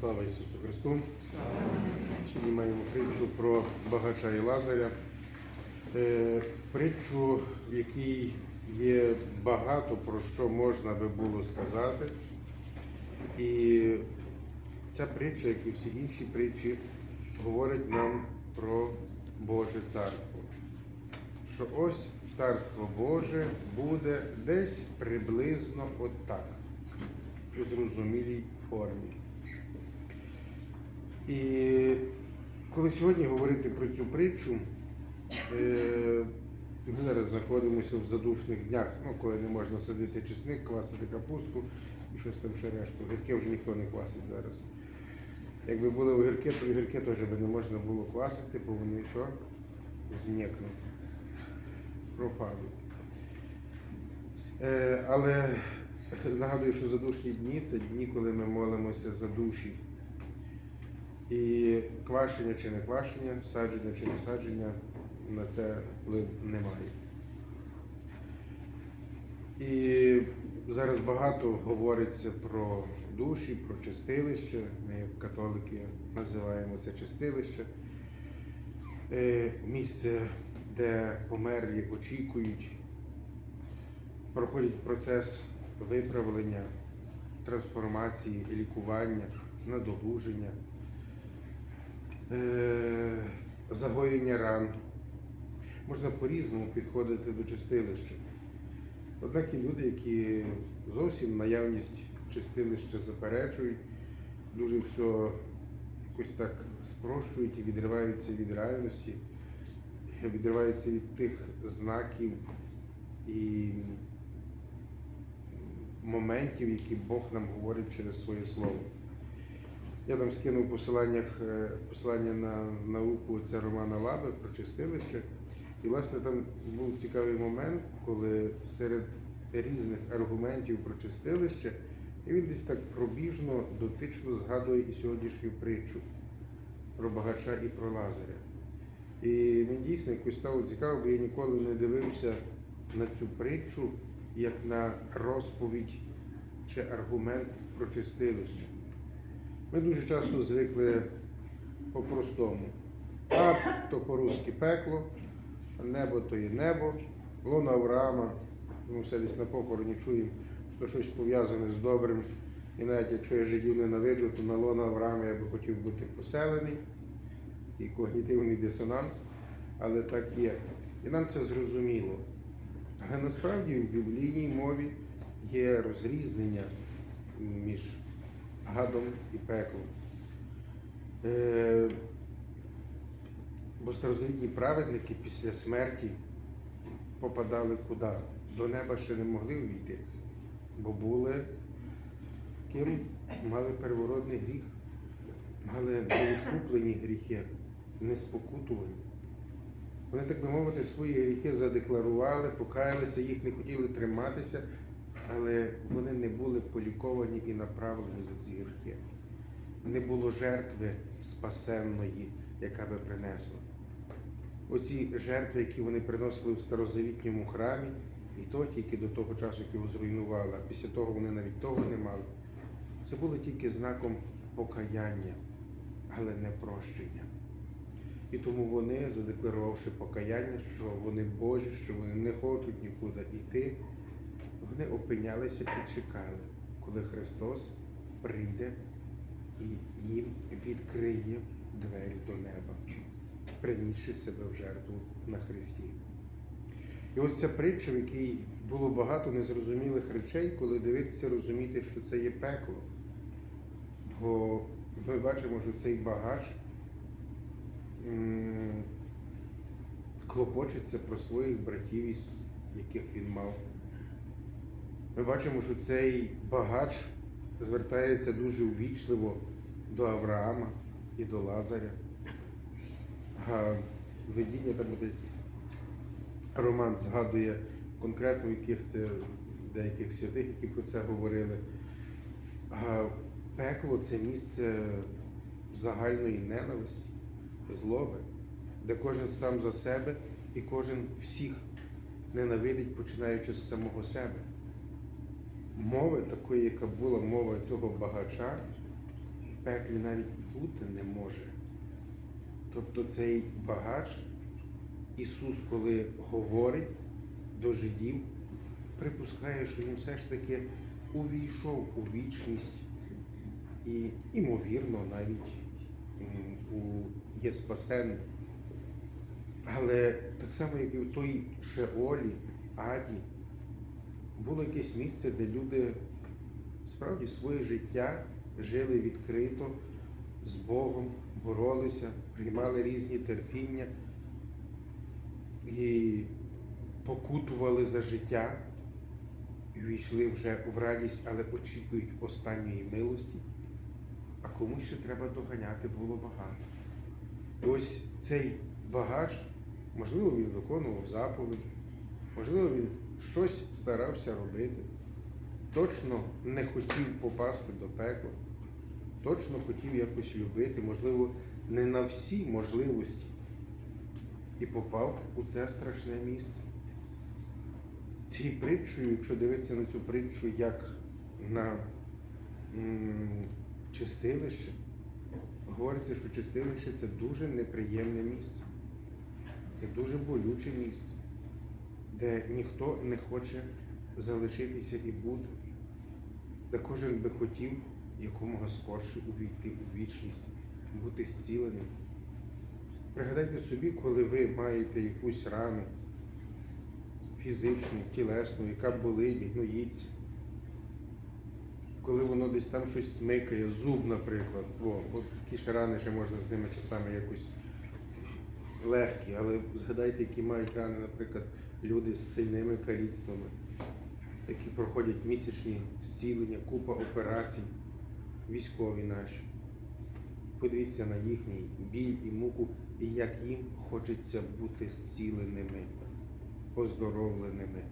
Слава Ісусу Христу! Сьогодні маємо притчу про багача і Лазаря. Е, Притчу, в якій є багато про що можна би було сказати. І ця притча, як і всі інші притчі, говорить нам про Боже царство. Що ось царство Боже буде десь приблизно отак, у зрозумілій формі. І коли сьогодні говорити про цю притчу, е, ми зараз знаходимося в задушних днях, ну, коли не можна садити чесник, квасити капустку і щось там ще решту. Огірки вже ніхто не квасить зараз. Якби були огірки, то огірки теж би не можна було квасити, бо вони що? Зм'якнуть. Пропадуть. Е, але нагадую, що задушні дні це дні, коли ми молимося за душі. І квашення чи не квашення, садження чи не садження на це вплив немає. І зараз багато говориться про душі, про чистилище. Ми, як католики, називаємо це чистилище. Е, Місце, де померлі очікують, проходять процес виправлення, трансформації, лікування, надолуження. Е, загоєння ран. Можна по-різному підходити до чистилища. Однак є люди, які зовсім наявність чистилища заперечують, дуже все якось так спрощують і відриваються від реальності, відриваються від тих знаків і моментів, які Бог нам говорить через своє слово. Я там скинув в посиланнях е, посилання на науку це Романа Лаби про чистилище. І, власне, там був цікавий момент, коли серед різних аргументів про чистилище, і він десь так пробіжно, дотично згадує і сьогоднішню притчу про багача і про Лазаря. І мені дійсно якось стало цікаво, бо я ніколи не дивився на цю притчу як на розповідь чи аргумент про чистилище. Ми дуже часто звикли по-простому. Ад то по-русски пекло, небо то є небо, лона Авраама. Ми все десь на похороні чуємо, що щось пов'язане з добрим. І навіть якщо я жидів ненавиджу, то на лона Авраама я би хотів бути поселений і когнітивний дисонанс, але так є. І нам це зрозуміло. Але насправді в біблійній мові є розрізнення між гадом і пеклом. Е, бо старозавітні праведники після смерті попадали куди? До неба ще не могли увійти, бо були ким мали первородний гріх, мали невідкуплені гріхи, не спокутувані. Вони, так би мовити, свої гріхи задекларували, покаялися, їх не хотіли триматися, але вони не були поліковані і направлені за ці гріхи. Не було жертви спасенної, яка би принесла. Оці жертви, які вони приносили в старозавітньому храмі, і то тільки до того часу, як його зруйнували, а після того вони навіть того не мали. Це було тільки знаком покаяння, але не прощення. І тому вони, задекларувавши покаяння, що вони Божі, що вони не хочуть нікуди йти, вони опинялися і чекали, коли Христос прийде і їм відкриє двері до неба, принісши себе в жертву на Христі. І ось ця притча, в якій було багато незрозумілих речей, коли дивитися, розуміти, що це є пекло. Бо ми бачимо, що цей багач клопочеться про своїх братів, із яких він мав. Ми бачимо, що цей багач звертається дуже увічливо до Авраама і до Лазаря. А видіння там десь Роман згадує конкретно яких це деяких святих, які про це говорили. А пекло це місце загальної ненависті, злоби, де кожен сам за себе і кожен всіх ненавидить, починаючи з самого себе. Мови такої, яка була мова цього багача, в пеклі навіть бути не може. Тобто цей багач, Ісус, коли говорить до жидів, припускає, що він все ж таки увійшов у вічність і, ймовірно, навіть у є спасенний. Але так само, як і в той Шеолі, Аді, було якесь місце, де люди справді своє життя жили відкрито з Богом, боролися, приймали різні терпіння і покутували за життя, війшли вже в радість, але очікують останньої милості. А комусь ще треба доганяти було багато. І ось цей багач, можливо, він виконував заповіді, можливо, він щось старався робити, точно не хотів попасти до пекла, точно хотів якось любити, можливо, не на всі можливості. І попав у це страшне місце. Цією притчою, якщо дивитися на цю притчу як на чистилище, говориться, що чистилище це дуже неприємне місце. Це дуже болюче місце, де ніхто не хоче залишитися і бути, де кожен би хотів якомога скорше увійти у вічність, бути зціленим. Пригадайте собі, коли ви маєте якусь рану фізичну, тілесну, яка болить, гноїться. Коли воно десь там щось смикає, зуб, наприклад, О, от такі ще рани ще можна з ними часами якось легкі, але згадайте, які мають рани, наприклад, люди з сильними каліцтвами, які проходять місячні зцілення, купа операцій, військові наші. Подивіться на їхній біль і муку, і як їм хочеться бути зціленими, оздоровленими,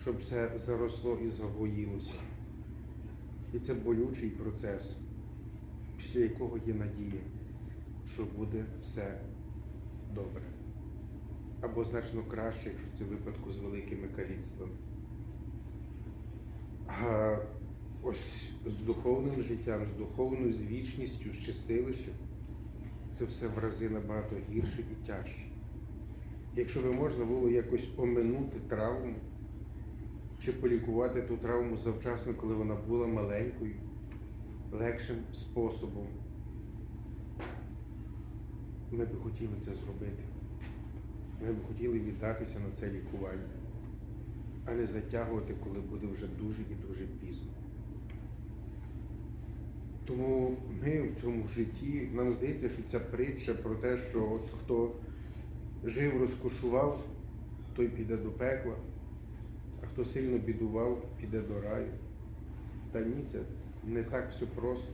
щоб все заросло і загоїлося. І це болючий процес, після якого є надія, що буде все добре. Або значно краще, якщо це випадку з великими каліцтвами. А ось з духовним життям, з духовною з вічністю, з чистилищем, це все в рази набагато гірше і тяжче. Якщо би можна було якось оминути травму, чи полікувати ту травму завчасно, коли вона була маленькою, легшим способом, ми б хотіли це зробити. Ми б хотіли віддатися на це лікування, а не затягувати, коли буде вже дуже і дуже пізно. Тому ми в цьому житті, нам здається, що ця притча про те, що от хто жив, розкошував, той піде до пекла, а хто сильно бідував, піде до раю. Та ні, це не так все просто.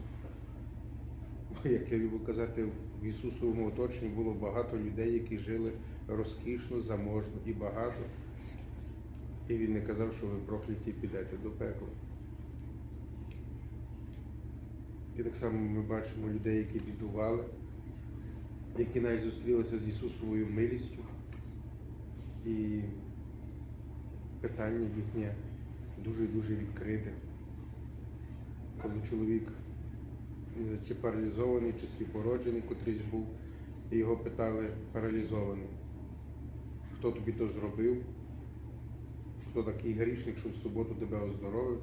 Бо, як я люблю казати, в Ісусовому оточенні було багато людей, які жили розкішно, заможно і багато. І він не казав, що ви прокляті підете до пекла. І так само ми бачимо людей, які бідували, які навіть зустрілися з Ісусовою милістю. І питання їхнє дуже-дуже відкрите. Коли чоловік чи паралізований, чи сліпороджений котрийсь був, і його питали паралізований, хто тобі то зробив, хто такий грішник, що в суботу тебе оздоровив.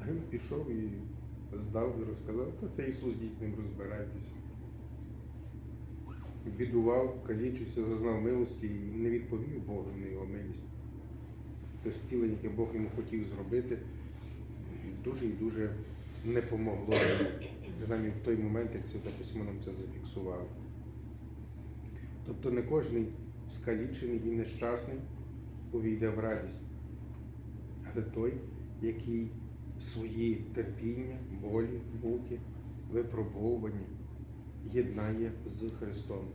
А він пішов і здав і розказав, та це Ісус дійсно з ним розбирайтеся. Бідував, калічився, зазнав милості і не відповів Богу на його милість. То зцілення, яке Бог йому хотів зробити, дуже і дуже не помогло принаймні в той момент, як Святе Письмо нам це зафіксувало. Тобто не кожен скалічений і нещасний увійде в радість, але той, який свої терпіння, болі, муки, випробовування єднає з Христом.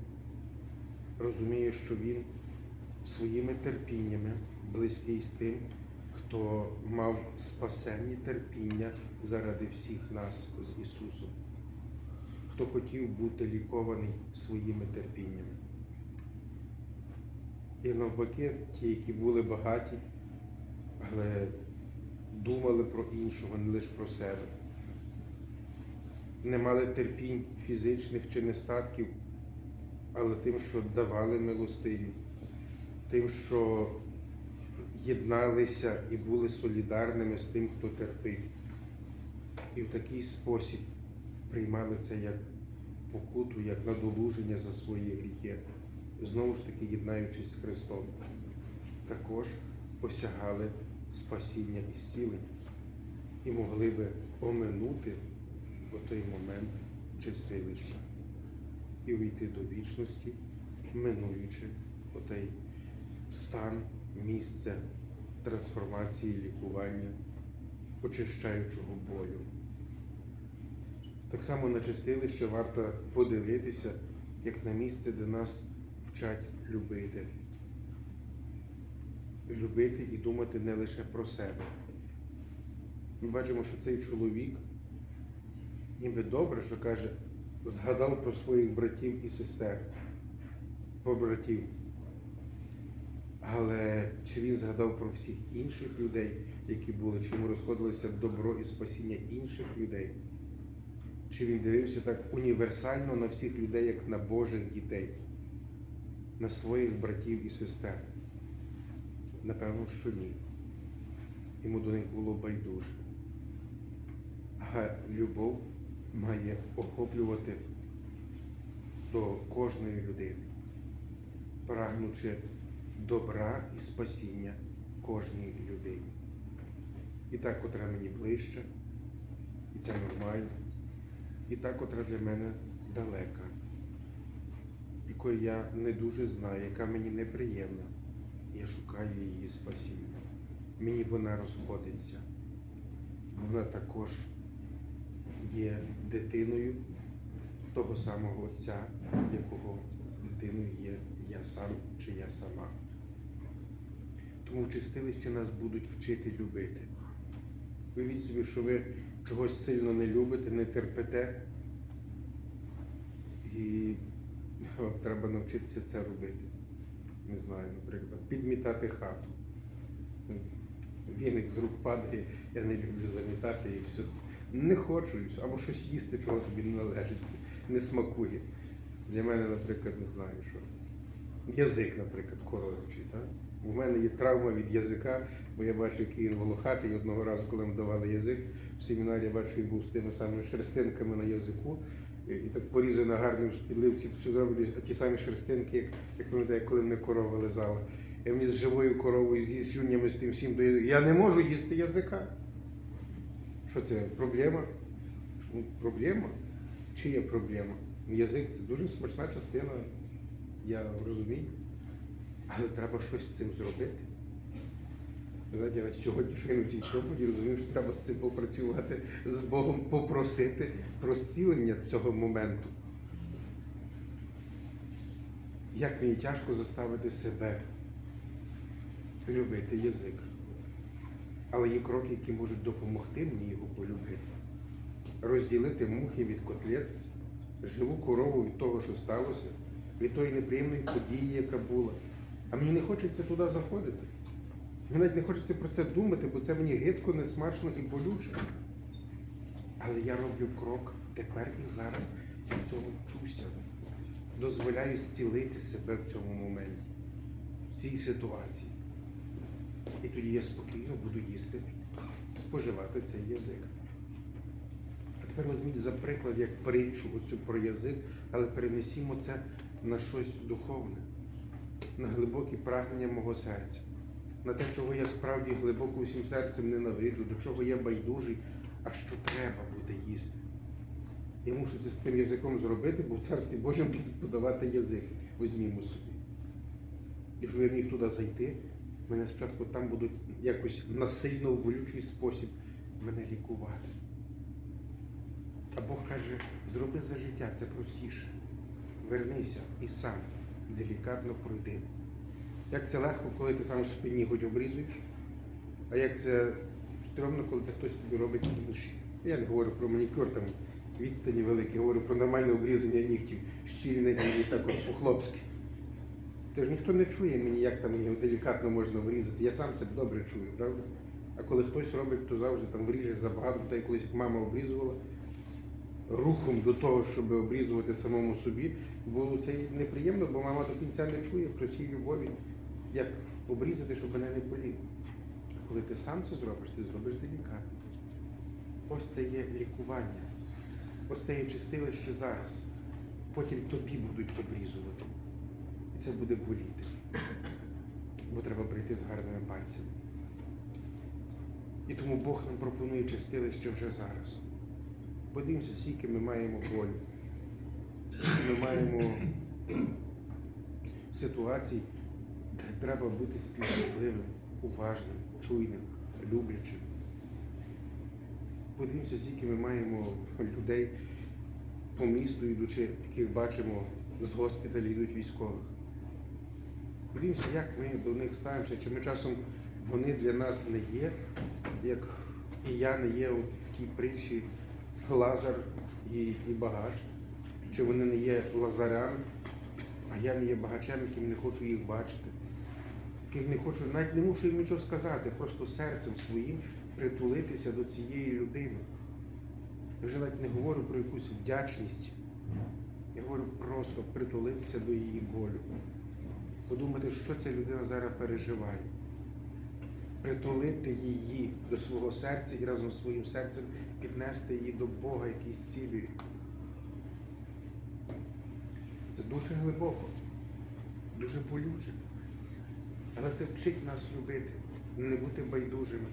Розуміє, що Він своїми терпіннями близький з тим, хто мав спасенні терпіння заради всіх нас з Ісусом, хто хотів бути лікований своїми терпіннями. І навпаки, ті, які були багаті, але думали про іншого, не лише про себе. не мали терпінь фізичних чи нестатків, але тим, що давали милостиню, тим, що єдналися і були солідарними з тим, хто терпив. І в такий спосіб приймали це як покуту, як надолуження за свої гріхи, знову ж таки єднаючись з Христом, також осягали спасіння і зцілення і могли би оминути в той момент чистилища і увійти до вічності, минуючи отей стан, місце трансформації, лікування, очищаючого болю. Так само на чистилище варто подивитися, як на місце, де нас вчать любити. Любити і думати не лише про себе. Ми бачимо, що цей чоловік ніби добре, що каже, згадав про своїх братів і сестер, побратів. Але чи він згадав про всіх інших людей, які були, чи йому розходилося добро і спасіння інших людей? Чи він дивився так універсально на всіх людей, як на Божих дітей, на своїх братів і сестер? Напевно, що ні. Йому до них було байдуже. А любов має охоплювати до кожної людини, прагнучи добра і спасіння кожній людині. І та, котра мені ближче, і це нормально, і та, котра для мене далека, якої я не дуже знаю, яка мені неприємна. Я шукаю її спасіння. Мені вона розходиться. Вона також є дитиною того самого Отця, якого дитиною є я сам чи я сама. Тому в чистилищі нас будуть вчити любити. Уявіть собі, що ви чогось сильно не любите, не терпите, і вам треба навчитися це робити. Не знаю, наприклад, підмітати хату. Віник з рук падає, я не люблю замітати і все. Не хочу, або щось їсти, чого тобі не належить, не смакує. Для мене, наприклад, не знаю, що. Язик, наприклад, коровичий. У мене є травма від язика, бо я бачу, який він волохатий. І одного разу, коли ми давали язик, в семінарі я бачу, він був з тими самими шерстинками на язику. І, так порізано гарно в спідливці, то все зробили, ті самі шерстинки, як, як пам'ятаю, коли мене корова лизала. Я мені з живою коровою, зі слюнями, з тим всім до. Я не можу їсти язика. Що це? Проблема? Ну, проблема? Чи є проблема? Язик це дуже смачна частина, я розумію. Але треба щось з цим зробити. Знаєте, я сьогодні щойно в цій проповіді розумію, що треба з цим попрацювати з Богом, попросити про зцілення цього моменту. Як мені тяжко заставити себе любити язик. Але є кроки, які можуть допомогти мені його полюбити. Розділити мухи від котлет, живу корову від того, що сталося, від тої неприємної події, яка була. А мені не хочеться туди заходити. Мені навіть не хочеться про це думати, бо це мені гидко, несмачно і болюче. Але я роблю крок тепер і зараз до цього вчуся. Дозволяю зцілити себе в цьому моменті, в цій ситуації. І тоді я спокійно буду їсти, споживати цей язик. А тепер візьміть за приклад, як притчу оцю про язик, але перенесімо це на щось духовне, на глибокі прагнення мого серця, на те, чого я справді глибоко усім серцем ненавиджу, до чого я байдужий, а що треба буде їсти. Я мушу це з цим язиком зробити, бо в царстві Божому будуть подавати язик. Візьмімо собі. І щоб я міг туди зайти, мене спочатку там будуть якось насильно в болючий спосіб мене лікувати. А Бог каже, зроби за життя, це простіше. Вернися і сам делікатно пройди. Як це легко, коли ти сам собі нігодь обрізуєш, а як це стрьомно, коли це хтось тобі робить інший. Я не говорю про манікюр, там відстані великі, говорю про нормальне обрізання нігтів, щільне і так по-хлопськи. Тож ніхто не чує мені, як там його делікатно можна врізати. Я сам себе добре чую, правда? А коли хтось робить, то завжди там вріже забагато, та й колись мама обрізувала, рухом до того, щоб обрізувати самому собі, було це неприємно, бо мама до кінця не чує про всій любові, як обрізати, щоб мене не боліло. Коли ти сам це зробиш, ти зробиш делікатно. Ось це є лікування. Ось це є чистилище зараз. Потім тобі будуть обрізувати. І це буде боліти. Бо треба прийти з гарними пальцями. І тому Бог нам пропонує чистилище вже зараз. Подивимося, скільки ми маємо болю, скільки ми маємо ситуацій, треба бути співчутливим, уважним, чуйним, люблячим. Подивимося, скільки ми маємо людей по місту йдучи, яких бачимо з госпіталю йдуть військових. Подивимося, як ми до них ставимося, чи ми часом вони для нас не є, як і я не є в тій притчі Лазар і, і багач, чи вони не є лазарями, а я не є багачем, яким не хочу їх бачити, яким не хочу, навіть не мушу їм нічого сказати, просто серцем своїм притулитися до цієї людини. Я вже навіть не говорю про якусь вдячність. Я говорю просто притулитися до її болю. Подумати, що ця людина зараз переживає. Притулити її до свого серця і разом з своїм серцем піднести її до Бога, який зцілює. Це дуже глибоко, дуже болюче. Але це вчить нас любити, не бути байдужими.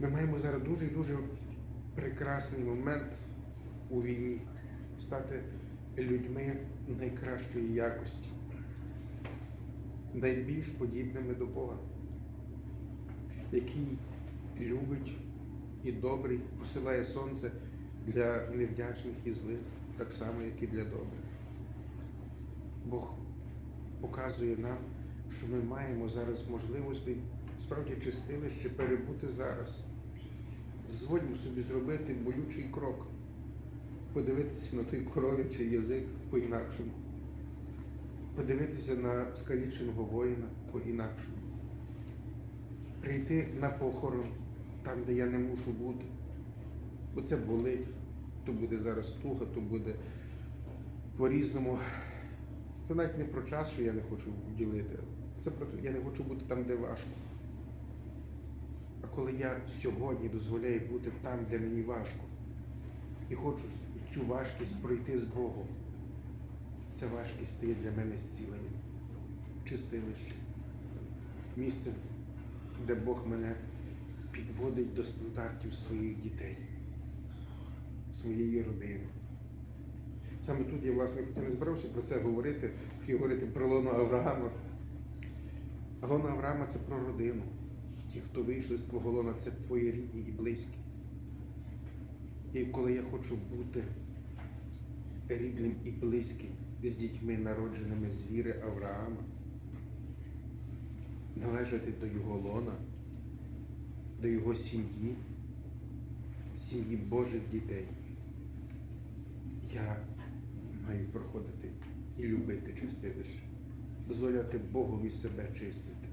Ми маємо зараз дуже і дуже прекрасний момент у війні стати людьми найкращої якості, найбільш подібними до Бога, який любить і добрий, посилає сонце для невдячних і злих, так само, як і для добрих. Бог показує нам, що ми маємо зараз можливості справді чистилище перебути зараз. Дозвольмо собі зробити болючий крок, подивитися на той коров'ячий язик по-інакшому, подивитися на скаліченого воїна по-інакшому, прийти на похорон там, де я не мушу бути, бо це болить, то буде зараз туга, то буде по-різному. Це навіть не про час, що я не хочу ділити. Це про те, я не хочу бути там, де важко. А коли я сьогодні дозволяю бути там, де мені важко, і хочу цю важкість пройти з Богом, ця важкість стає для мене зціленням, чистилищем, місцем, де Бог мене підводить до стандартів своїх дітей, своєї родини. Саме тут я, власне, я не збирався про це говорити, хотів говорити про лоно Авраама. А лоно Авраама це про родину. Ті, хто вийшли з твого лона, це твої рідні і близькі. І коли я хочу бути рідним і близьким з дітьми, народженими з віри Авраама, належати до його лона, до його сім'ї, сім'ї Божих дітей, я маю проходити і любити чистилище, дозволяти Богові себе чистити,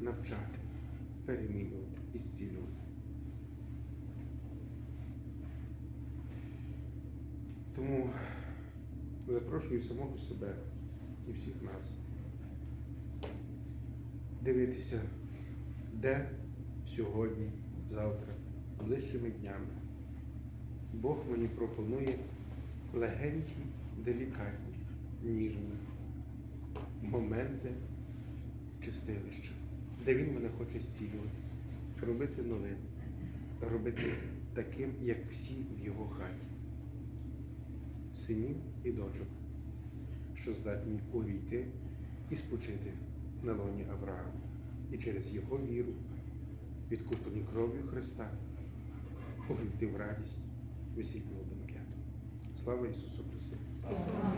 навчати, перемінювати і зцілювати. Тому запрошую самого себе і всіх нас дивитися, де сьогодні, завтра, ближчими днями Бог мені пропонує легенькі, делікатні, ніжні моменти чистилища, де він мене хоче зцілювати, робити новим, робити таким, як всі в його хаті, синів і дочок, що здатні увійти і спочити на лоні Авраама і через його віру, відкуплені кров'ю Христа, увійти в радість весільного банкету. Слава Ісусу Христу! Слава